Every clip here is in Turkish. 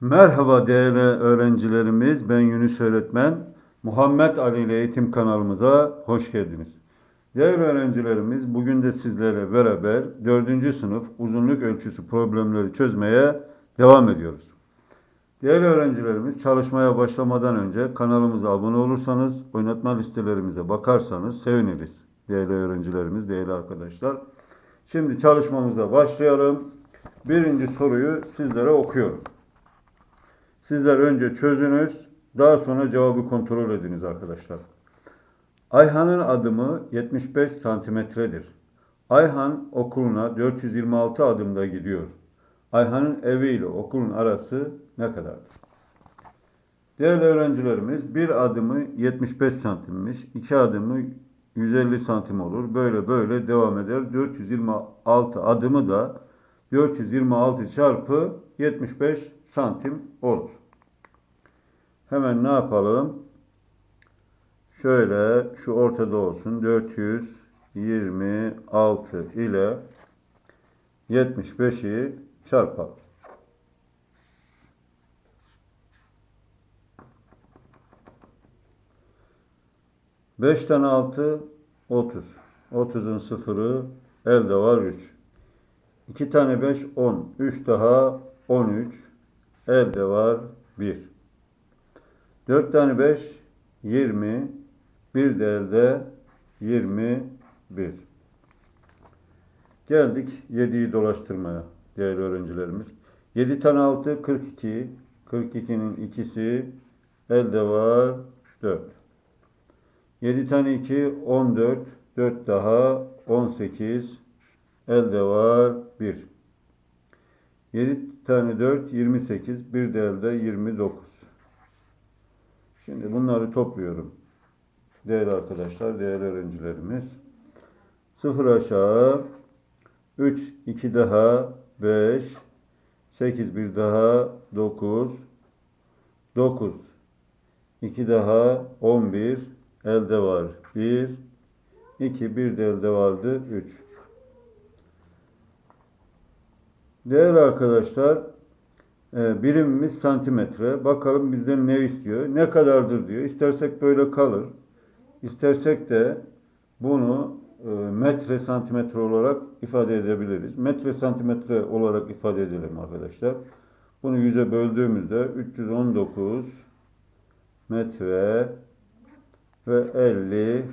Merhaba değerli öğrencilerimiz. Ben Yunus öğretmen. Muhammed Ali ile eğitim kanalımıza hoş geldiniz. Değerli öğrencilerimiz, bugün de sizlerle beraber 4. sınıf uzunluk ölçüsü problemleri çözmeye devam ediyoruz. Değerli öğrencilerimiz, çalışmaya başlamadan önce kanalımıza abone olursanız, oynatma listelerimize bakarsanız seviniriz. Değerli öğrencilerimiz, değerli arkadaşlar. Şimdi çalışmamıza başlayalım. Birinci soruyu sizlere okuyorum. Sizler önce çözünüz, daha sonra cevabı kontrol ediniz arkadaşlar. Ayhan'ın adımı 75 santimetredir. Ayhan okuluna 426 adımda gidiyor. Ayhan'ın evi ile okulun arası ne kadardır? Değerli öğrencilerimiz bir adımı 75 santimmiş, iki adımı 150 santim olur. Böyle böyle devam eder. 426 adımı da 426 çarpı 75 santim olur. Hemen ne yapalım? Şöyle şu ortada olsun. 426 ile 75'i çarpalım. Beş tane altı 30. 30'un sıfırı elde var 3. 2 tane 5 10. 3 daha 13. Elde var 1. 4 tane 5 20. Bir de elde 21. Geldik 7'yi dolaştırmaya değerli öğrencilerimiz. 7 tane 6 42. 42'nin ikisi elde var 4. 7 tane 2 14. 4 daha 18. Elde var 1. 7 tane 4 28. Bir de elde 29. Şimdi bunları topluyorum. Değerli arkadaşlar, değerli öğrencilerimiz. 0 aşağı 3 2 daha 5 8 bir daha 9 9 2 daha 11 elde var 1 2 bir de elde vardı 3 Değerli arkadaşlar birimimiz santimetre. Bakalım bizden ne istiyor? Ne kadardır diyor. İstersek böyle kalır. İstersek de bunu e, metre santimetre olarak ifade edebiliriz. Metre santimetre olarak ifade edelim arkadaşlar. Bunu yüze böldüğümüzde 319 metre ve 50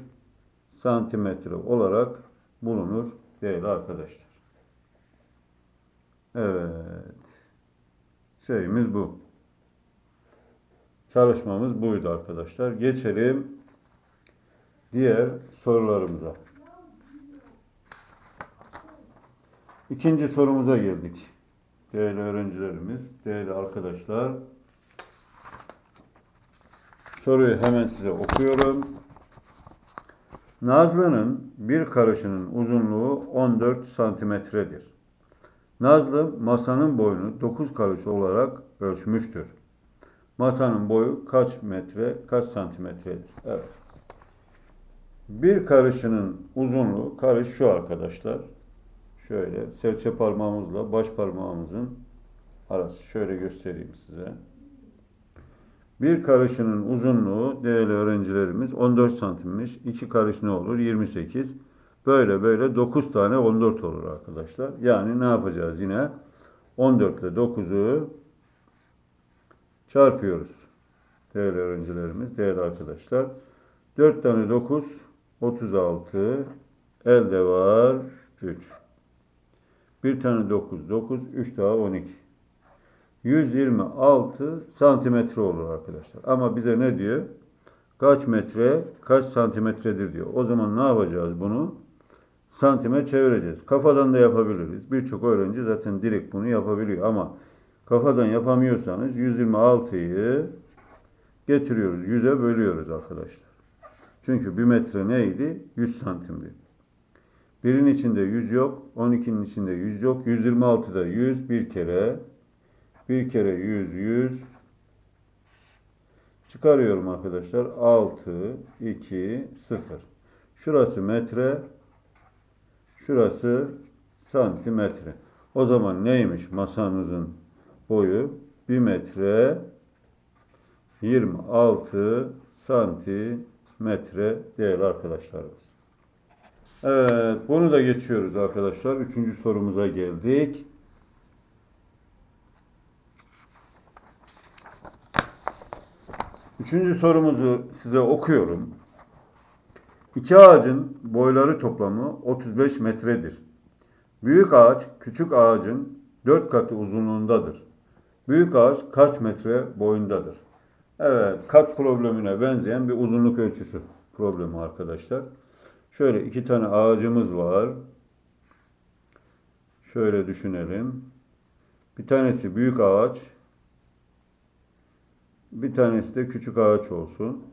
santimetre olarak bulunur değerli arkadaşlar. Evet. Şeyimiz bu. Çalışmamız buydu arkadaşlar. Geçelim diğer sorularımıza. İkinci sorumuza geldik. Değerli öğrencilerimiz, değerli arkadaşlar. Soruyu hemen size okuyorum. Nazlı'nın bir karışının uzunluğu 14 santimetredir. Nazlı masanın boyunu 9 karış olarak ölçmüştür. Masanın boyu kaç metre, kaç santimetredir? Evet. Bir karışının uzunluğu, karış şu arkadaşlar. Şöyle serçe parmağımızla baş parmağımızın arası. Şöyle göstereyim size. Bir karışının uzunluğu değerli öğrencilerimiz 14 santimmiş. İki karış ne olur? 28. Böyle böyle 9 tane 14 olur arkadaşlar. Yani ne yapacağız yine? 14 ile 9'u çarpıyoruz. Değerli öğrencilerimiz, değerli arkadaşlar. 4 tane 9 36 elde var 3. Bir tane 9 9 3 daha 12. 126 santimetre olur arkadaşlar. Ama bize ne diyor? Kaç metre, kaç santimetredir diyor. O zaman ne yapacağız bunu? Santime çevireceğiz. Kafadan da yapabiliriz. Birçok öğrenci zaten direkt bunu yapabiliyor ama kafadan yapamıyorsanız 126'yı getiriyoruz. 100'e bölüyoruz arkadaşlar. Çünkü bir metre neydi? 100 santimdi. Birin içinde 100 yok. 12'nin içinde 100 yok. 126'da 100 bir kere. Bir kere 100, 100. Çıkarıyorum arkadaşlar. 6, 2, 0. Şurası metre. Şurası santimetre. O zaman neymiş masanızın boyu? 1 metre 26 santimetre değerli arkadaşlarımız. Evet, bunu da geçiyoruz arkadaşlar. Üçüncü sorumuza geldik. Üçüncü sorumuzu size okuyorum. İki ağacın boyları toplamı 35 metredir. Büyük ağaç küçük ağacın 4 katı uzunluğundadır. Büyük ağaç kaç metre boyundadır? Evet, kat problemine benzeyen bir uzunluk ölçüsü problemi arkadaşlar. Şöyle iki tane ağacımız var. Şöyle düşünelim. Bir tanesi büyük ağaç. Bir tanesi de küçük ağaç olsun.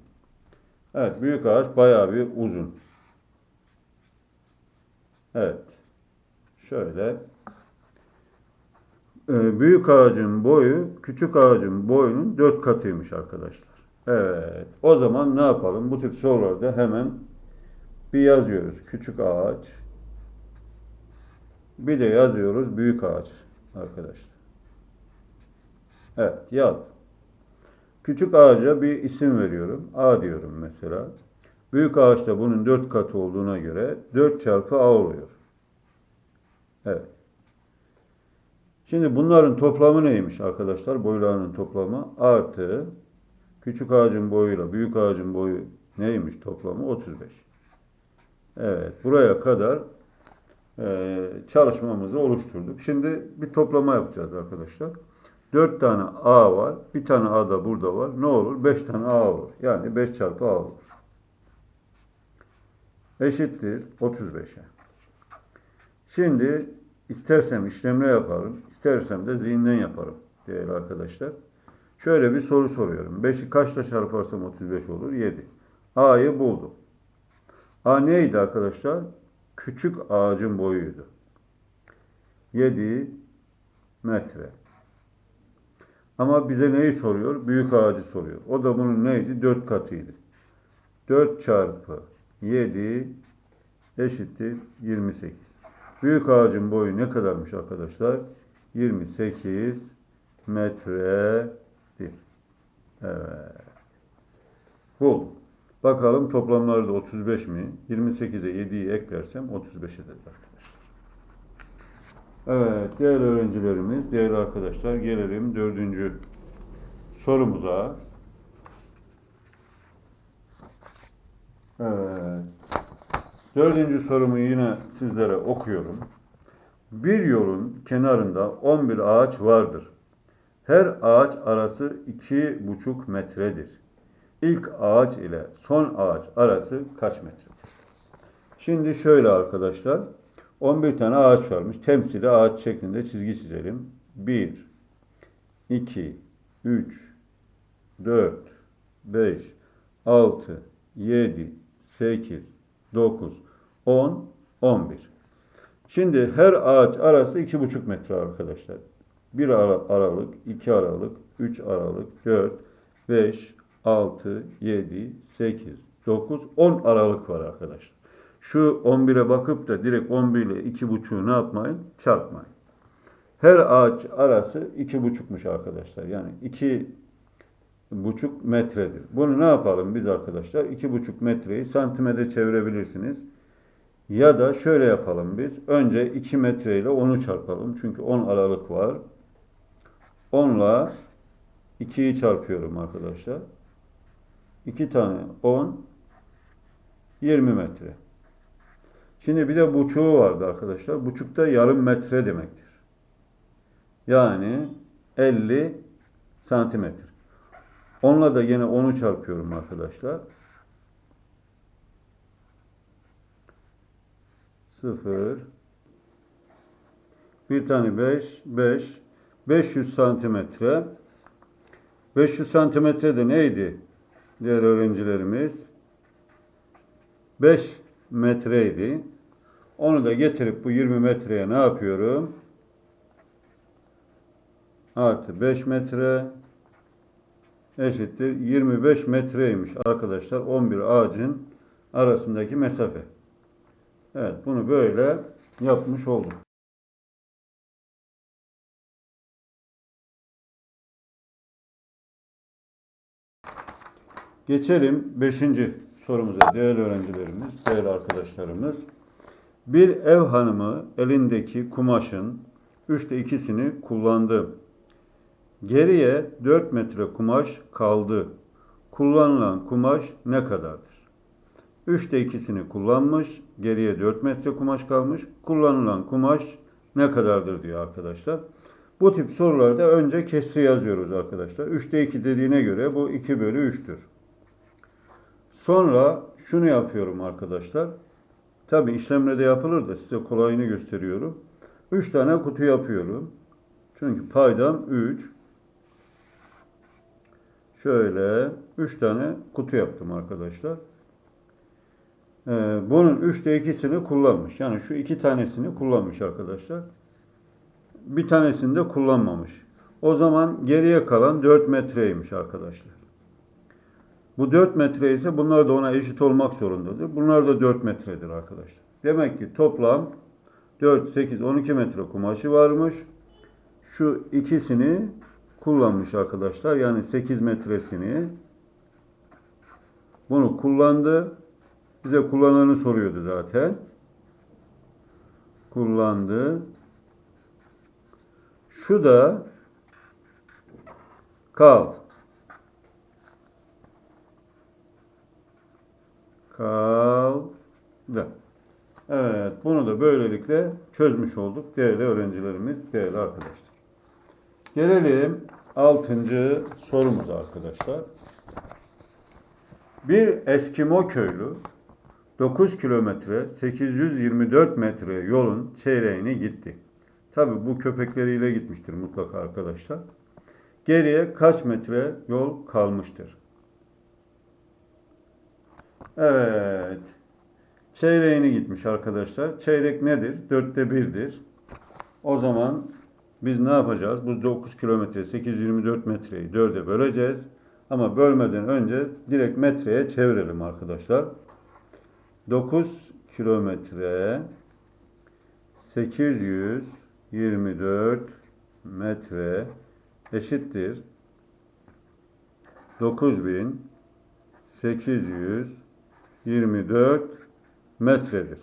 Evet, büyük ağaç bayağı bir uzun. Evet. Şöyle. Ee, büyük ağacın boyu küçük ağacın boyunun dört katıymış arkadaşlar. Evet. O zaman ne yapalım? Bu tip sorularda hemen bir yazıyoruz. Küçük ağaç. Bir de yazıyoruz büyük ağaç arkadaşlar. Evet, yaz. Küçük ağaca bir isim veriyorum. A diyorum mesela. Büyük ağaçta bunun dört katı olduğuna göre 4 çarpı A oluyor. Evet. Şimdi bunların toplamı neymiş arkadaşlar? Boylarının toplamı artı küçük ağacın boyuyla büyük ağacın boyu neymiş toplamı? 35. Evet. Buraya kadar e, çalışmamızı oluşturduk. Şimdi bir toplama yapacağız arkadaşlar. 4 tane A var. Bir tane A da burada var. Ne olur? 5 tane A olur. Yani 5 çarpı A olur. Eşittir 35'e. Şimdi istersem işlemle yaparım, istersem de zihinden yaparım değerli arkadaşlar. Şöyle bir soru soruyorum. 5'i kaçla çarparsam 35 olur? 7. A'yı buldum. A neydi arkadaşlar? Küçük ağacın boyuydu. 7 metre. Ama bize neyi soruyor? Büyük ağacı soruyor. O da bunun neydi? 4 katıydı. 4 çarpı 7 eşittir 28. Büyük ağacın boyu ne kadarmış arkadaşlar? 28 metredir. Evet. Bu. Bakalım toplamları da 35 mi? 28'e 7'yi eklersem 35'e de arkadaşlar. Evet değerli öğrencilerimiz, değerli arkadaşlar gelelim dördüncü sorumuza. Evet. Dördüncü sorumu yine sizlere okuyorum. Bir yolun kenarında 11 ağaç vardır. Her ağaç arası 2,5 metredir. İlk ağaç ile son ağaç arası kaç metredir? Şimdi şöyle arkadaşlar. 11 tane ağaç varmış. Temsili ağaç şeklinde çizgi çizelim. 1, 2, 3, 4, 5, 6, 7, 8, 9, 10, 11. Şimdi her ağaç arası 2,5 metre arkadaşlar. 1 aralık, 2 aralık, 3 aralık, 4, 5, 6, 7, 8, 9, 10 aralık var arkadaşlar. Şu 11'e bakıp da direkt 11 ile 2,5'u ne yapmayın? Çarpmayın. Her ağaç arası 2,5'muş arkadaşlar. Yani 2,5 metredir. Bunu ne yapalım biz arkadaşlar? 2,5 metreyi santimetre çevirebilirsiniz. Ya da şöyle yapalım biz. Önce 2 metre ile 10'u çarpalım. Çünkü 10 aralık var. 10 ile 2'yi çarpıyorum arkadaşlar. 2 tane 10 20 metre. Şimdi bir de buçuğu vardı arkadaşlar. Buçuk da yarım metre demektir. Yani 50 santimetre. Onunla da yine 10'u çarpıyorum arkadaşlar. 0 bir tane 5 5 500 santimetre 500 santimetre de neydi? Diğer öğrencilerimiz 5 metreydi. Onu da getirip bu 20 metreye ne yapıyorum? Artı 5 metre eşittir 25 metreymiş arkadaşlar 11 ağacın arasındaki mesafe. Evet bunu böyle yapmış olduk. Geçelim 5 sorumuza değerli öğrencilerimiz, değerli arkadaşlarımız. Bir ev hanımı elindeki kumaşın üçte ikisini kullandı. Geriye 4 metre kumaş kaldı. Kullanılan kumaş ne kadardır? Üçte ikisini kullanmış, geriye 4 metre kumaş kalmış. Kullanılan kumaş ne kadardır diyor arkadaşlar. Bu tip sorularda önce kesri yazıyoruz arkadaşlar. 3'te 2 dediğine göre bu 2 bölü 3'tür. Sonra şunu yapıyorum arkadaşlar. Tabi işlemle de yapılır da size kolayını gösteriyorum. 3 tane kutu yapıyorum. Çünkü paydam 3. Şöyle 3 tane kutu yaptım arkadaşlar. Ee, bunun 3'te 2'sini kullanmış. Yani şu iki tanesini kullanmış arkadaşlar. Bir tanesini de kullanmamış. O zaman geriye kalan 4 metreymiş arkadaşlar. Bu 4 metre ise bunlar da ona eşit olmak zorundadır. Bunlar da 4 metredir arkadaşlar. Demek ki toplam 4, 8, 12 metre kumaşı varmış. Şu ikisini kullanmış arkadaşlar. Yani 8 metresini bunu kullandı. Bize kullananı soruyordu zaten. Kullandı. Şu da kaldı. Kaldı. Evet, bunu da böylelikle çözmüş olduk değerli öğrencilerimiz, değerli arkadaşlar. Gelelim 6. sorumuza arkadaşlar. Bir Eskimo köylü 9 kilometre 824 metre yolun çeyreğini gitti. Tabi bu köpekleriyle gitmiştir mutlaka arkadaşlar. Geriye kaç metre yol kalmıştır? Evet. Çeyreğini gitmiş arkadaşlar. Çeyrek nedir? Dörtte birdir. O zaman biz ne yapacağız? Bu 9 kilometre 824 metreyi dörde böleceğiz. Ama bölmeden önce direkt metreye çevirelim arkadaşlar. 9 kilometre 824 metre eşittir 9824 metredir.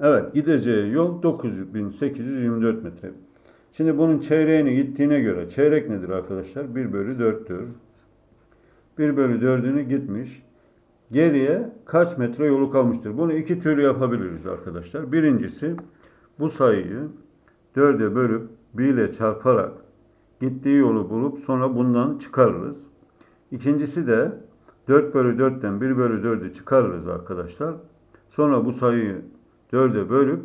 Evet gideceği yol 9824 metre. Şimdi bunun çeyreğini gittiğine göre çeyrek nedir arkadaşlar? 1 bölü 4'tür. 1 bölü 4'ünü gitmiş. Geriye kaç metre yolu kalmıştır? Bunu iki türlü yapabiliriz arkadaşlar. Birincisi bu sayıyı 4'e bölüp 1 ile çarparak gittiği yolu bulup sonra bundan çıkarırız. İkincisi de 4 bölü 4'ten 1 bölü 4'ü çıkarırız arkadaşlar. Sonra bu sayıyı 4'e bölüp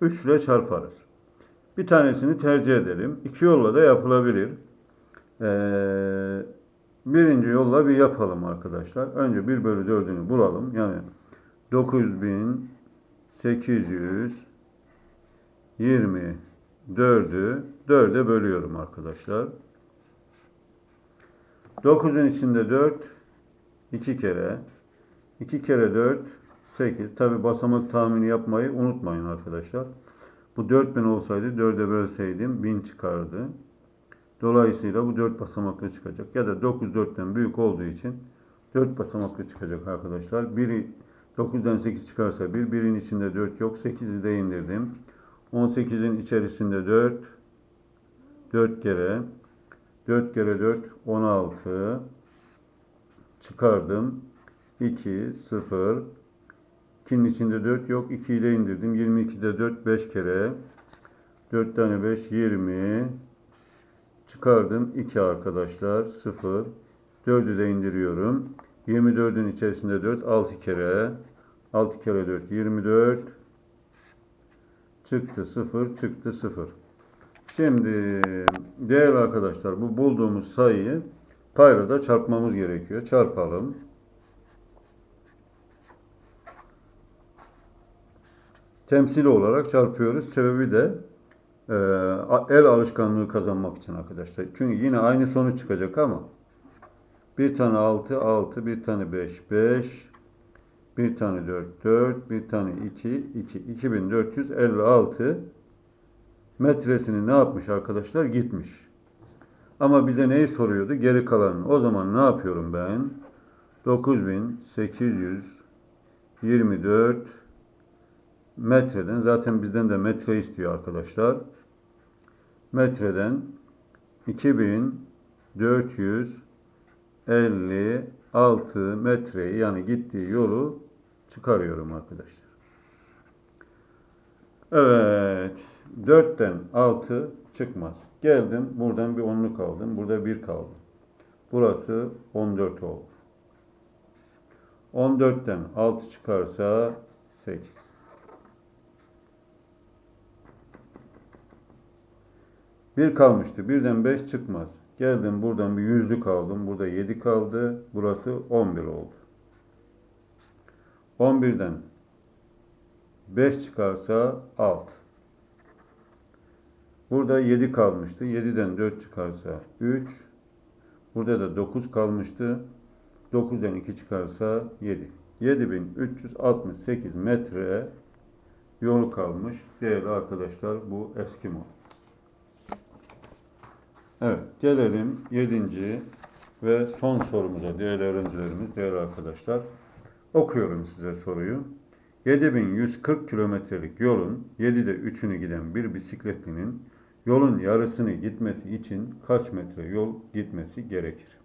3 ile çarparız. Bir tanesini tercih edelim. İki yolla da yapılabilir. Ee, birinci yolla bir yapalım arkadaşlar. Önce 1 bölü 4'ünü bulalım. Yani 9824'ü 4'e bölüyorum arkadaşlar. 9'un içinde 4 2 kere 2 kere 4 8. Tabi basamak tahmini yapmayı unutmayın arkadaşlar. Bu 4000 olsaydı 4'e bölseydim 1000 çıkardı. Dolayısıyla bu 4 basamaklı çıkacak. Ya da 9 4'ten büyük olduğu için 4 basamaklı çıkacak arkadaşlar. Biri 9'dan 8 çıkarsa 1. Birin içinde 4 yok. 8'i de indirdim. 18'in içerisinde 4. 4 kere. 4 kere 4 16. Çıkardım. 2 0 2'nin içinde 4 yok. 2'yi de indirdim. 22'de 4 5 kere. 4 tane 5 20. Çıkardım. 2 arkadaşlar. 0. 4'ü de indiriyorum. 24'ün içerisinde 4 6 kere. 6 kere 4 24. Çıktı 0. Çıktı 0. Şimdi değerli arkadaşlar bu bulduğumuz sayıyı payrada çarpmamız gerekiyor. Çarpalım. temsili olarak çarpıyoruz. Sebebi de e, el alışkanlığı kazanmak için arkadaşlar. Çünkü yine aynı sonuç çıkacak ama bir tane 6, 6, bir tane 5, 5, bir tane 4, 4, bir tane 2, 2, 2456 metresini ne yapmış arkadaşlar? Gitmiş. Ama bize neyi soruyordu? Geri kalanını. O zaman ne yapıyorum ben? 9824 metreden zaten bizden de metre istiyor arkadaşlar. Metreden 2456 metreyi yani gittiği yolu çıkarıyorum arkadaşlar. Evet. 4'ten 6 çıkmaz. Geldim. Buradan bir onluk aldım. Burada 1 kaldı. Burası 14 oldu. 14'ten 6 çıkarsa 8. Bir kalmıştı. Birden 5 çıkmaz. Geldim buradan bir yüzlük aldım. Burada 7 kaldı. Burası 11 oldu. 11'den 5 çıkarsa 6. Burada 7 kalmıştı. 7'den 4 çıkarsa 3. Burada da 9 kalmıştı. 9'dan 2 çıkarsa 7. 7368 metre yol kalmış. Değerli arkadaşlar bu Eskimo. Evet gelelim 7. ve son sorumuza değerli öğrencilerimiz, değerli arkadaşlar. Okuyorum size soruyu. 7140 kilometrelik yolun 7'de 3'ünü giden bir bisikletlinin yolun yarısını gitmesi için kaç metre yol gitmesi gerekir?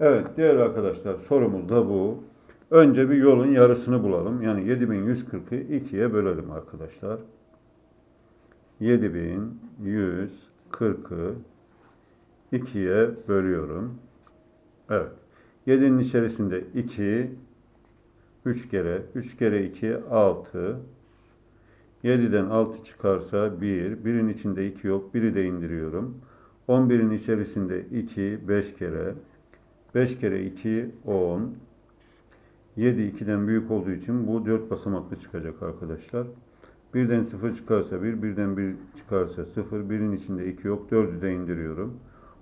Evet değerli arkadaşlar sorumuz da bu. Önce bir yolun yarısını bulalım. Yani 7140'ı 2'ye bölelim arkadaşlar. 7140'ı 2'ye bölüyorum. Evet. 7'nin içerisinde 2 3 kere 3 kere 2 6 7'den 6 çıkarsa 1 1'in içinde 2 yok. 1'i de indiriyorum. 11'in içerisinde 2 5 kere 5 kere 2 10 7 2'den büyük olduğu için bu 4 basamaklı çıkacak arkadaşlar. 1'den 0 çıkarsa 1, 1'den 1 çıkarsa 0, 1'in içinde 2 yok. 4'ü de indiriyorum.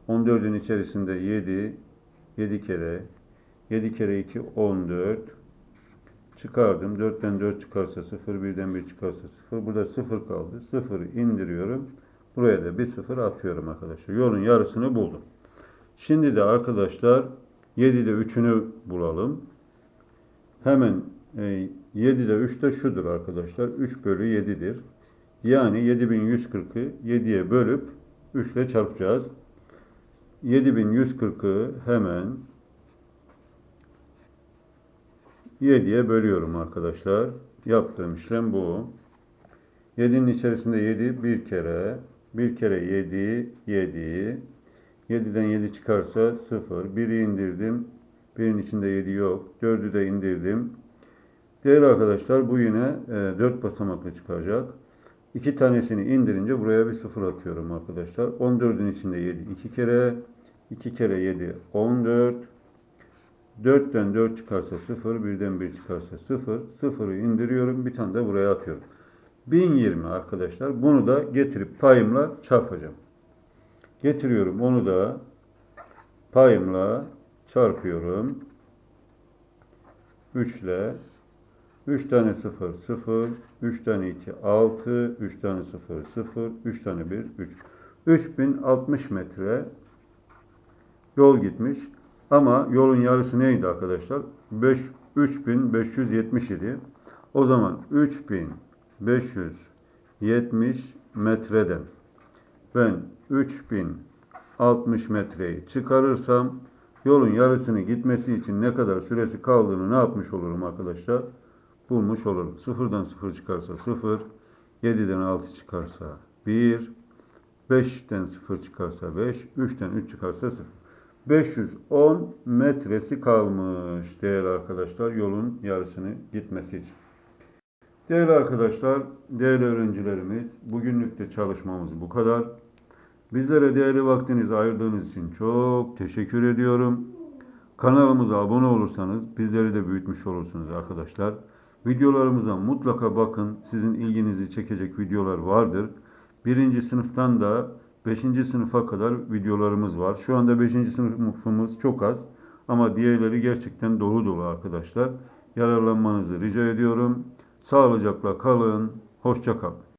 14'ün içerisinde 7, 7 kere, 7 kere 2, 14. Çıkardım. 4'ten 4 çıkarsa 0, 1'den 1 çıkarsa 0. Burada 0 kaldı. 0 indiriyorum. Buraya da bir 0 atıyorum arkadaşlar. Yolun yarısını buldum. Şimdi de arkadaşlar 7'de 3'ünü bulalım. Hemen e, 7'de 3 de şudur arkadaşlar. 3 bölü 7'dir. Yani 7140'ı 7'ye bölüp 3 ile çarpacağız. 7140'ı hemen 7'ye bölüyorum arkadaşlar. Yaptığım işlem bu. 7'nin içerisinde 7 bir kere. Bir kere 7, 7. 7'den 7 çıkarsa 0. 1'i indirdim. 1'in içinde 7 yok. 4'ü de indirdim. Değerli arkadaşlar bu yine e, 4 basamaklı çıkacak. 2 tanesini indirince buraya bir 0 atıyorum arkadaşlar. 14'ün içinde 7 2 kere. 2 kere 7 14. 4'ten 4 çıkarsa 0, 1'den 1 çıkarsa 0. 0'ı indiriyorum. Bir tane de buraya atıyorum. 1020 arkadaşlar. Bunu da getirip payımla çarpacağım. Getiriyorum. Onu da payımla çarpıyorum. 3 ile 3 tane 0 0, 3 tane 2 6, 3 tane 0 0, 3 tane 1 3. 3060 metre yol gitmiş. Ama yolun yarısı neydi arkadaşlar? 5, 3570 idi. O zaman 3570 metreden ben 3060 metreyi çıkarırsam yolun yarısını gitmesi için ne kadar süresi kaldığını ne yapmış olurum arkadaşlar? Bulmuş olurum. 0'dan 0 çıkarsa 0, 7'den 6 çıkarsa 1, 5'ten 0 çıkarsa 5, 3'ten 3 çıkarsa 0. 510 metresi kalmış değerli arkadaşlar yolun yarısını gitmesi için. Değerli arkadaşlar, değerli öğrencilerimiz, bugünlük de çalışmamız bu kadar. Bizlere değerli vaktinizi ayırdığınız için çok teşekkür ediyorum. Kanalımıza abone olursanız bizleri de büyütmüş olursunuz arkadaşlar. Videolarımıza mutlaka bakın. Sizin ilginizi çekecek videolar vardır. Birinci sınıftan da 5. sınıfa kadar videolarımız var. Şu anda 5. sınıfımız çok az ama diğerleri gerçekten dolu dolu arkadaşlar. Yararlanmanızı rica ediyorum. Sağlıcakla kalın. Hoşça kalın.